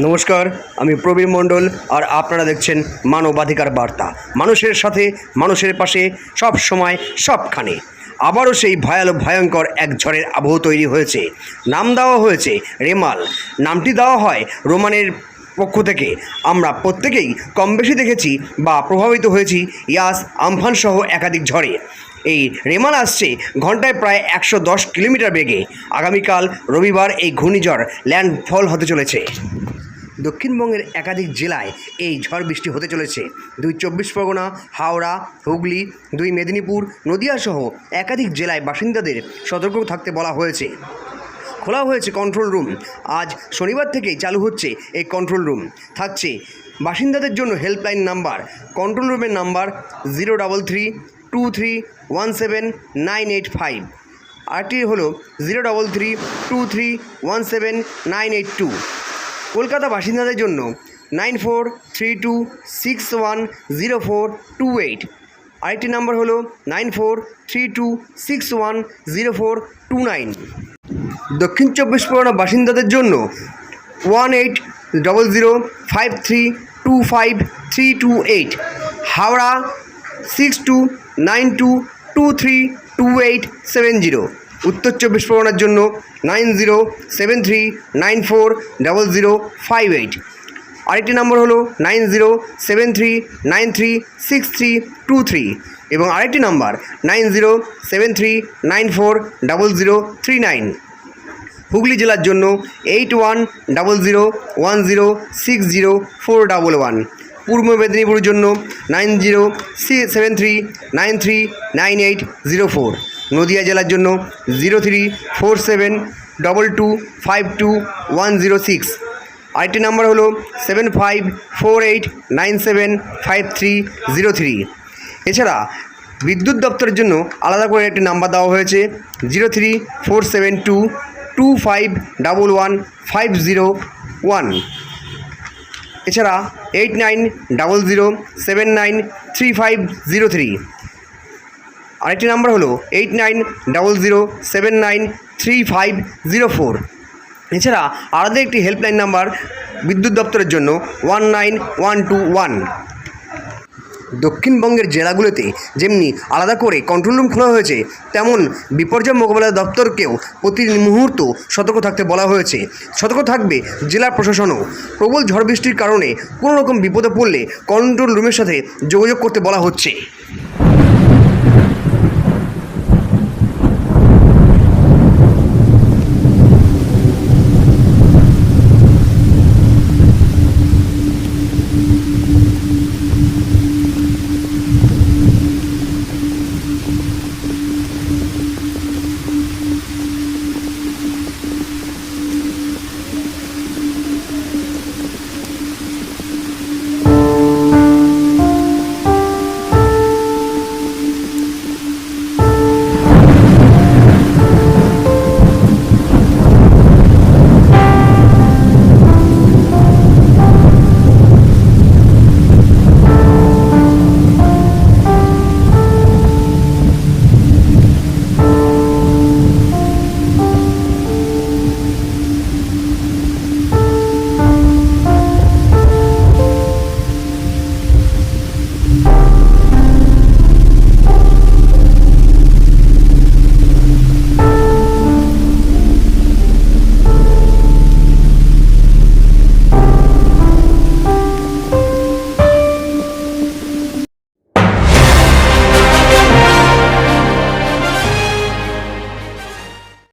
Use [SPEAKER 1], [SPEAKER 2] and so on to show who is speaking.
[SPEAKER 1] নমস্কার, আমি প্রবীর মণ্ডল আর আপনারা দেখছেন মানবাধিকার বার্তা। মানুষের সাথে, মানুষের পাশে, সব সময়, সবখানে। আবারও সেই ভয়াল, ভয়ঙ্কর এক ঝড়ের আবহ তৈরি হয়েছে। নাম দেওয়া হয়েছে রেমাল। নামটি দেওয়া হয় রোমানের পক্ষ থেকে। আমরা প্রত্যেকেই কম বেশি দেখেছি বা প্রভাবিত হয়েছি ইয়াস আমফান সহ একাধিক ঝড়ে। এই রেমাল আসছে ঘন্টায় প্রায় একশো দশ কিলোমিটার বেগে। আগামীকাল রবিবার এই ঘূর্ণিঝড় ল্যান্ডফল হতে চলেছে। দক্ষিণবঙ্গের একাধিক জেলায় এই ঝড় বৃষ্টি হতে চলেছে। দুই চব্বিশ পরগনা, হাওড়া, হুগলি, দুই মেদিনীপুর, নদিয়া সহ একাধিক জেলায় বাসিন্দাদের সতর্ক থাকতে বলা হয়েছে। খোলা হয়েছে কন্ট্রোল রুম আজ শনিবার থেকেই চালু হচ্ছে এই কন্ট্রোল রুম থাকছে বাসিন্দাদের জন্য হেল্পলাইন নাম্বার কন্ট্রোল রুমের number zero double three two three one seven nine eight five RT হলো zero double three two three one seven nine eight two Kolkata বাসিন্দাদের জন্য nine four three two six one zero four two eight. আরেকটি number হলো nine four three two six one zero four two nine. দক্ষিণ চব্বিশ পরগনা বাসিন্দাদের জন্য one eight double zero five three two five three two eight. Howrah six two nine two two three two eight seven zero. উত্তর চব্বিশ পরগনার জন্য nine zero seven three nine four double zero five eight. আরেকটি নম্বর হলো nine zero seven three nine three six three two three এবং আরেকটি number nine zero seven three nine four double zero three nine. Hooghly জেলার জন্য eight one double zero one zero six zero four double one. পূর্ব মেদিনীপুরের জন্য nine zero C seven three nine three nine eight zero four. Nadia জেলার জন্য zero three four seven double two five two one zero six. আরেকটি number হলো seven five four eight nine seven five three zero three. এছাড়া বিদ্যুৎ দপ্তরের জন্য আলাদা করে একটি নাম্বার দেওয়া হয়েছে zero three four seven two two five double one five zero one. এছাড়া eight nine double zero seven nine three five zero three আরেকটি নাম্বার হলো eight nine double zero seven nine three five zero four এছাড়া আলাদা একটি helpline number বিদ্যুৎ দপ্তরের জন্য one nine one two one দক্ষিণবঙ্গের জেলাগুলোতে যেমনি আলাদা করে কন্ট্রোল রুম খোলা হয়েছে, তেমন বিপর্যয় মোকাবেলা দপ্তরকেও প্রতি মুহূর্ত সতর্ক থাকতে বলা হয়েছে। সতর্ক থাকবে জেলা প্রশাসনও। প্রবল ঝড় বৃষ্টির কারণে কোনো রকম বিপদে পড়লে কন্ট্রোল রুমের সাথে যোগাযোগ করতে বলা হচ্ছে।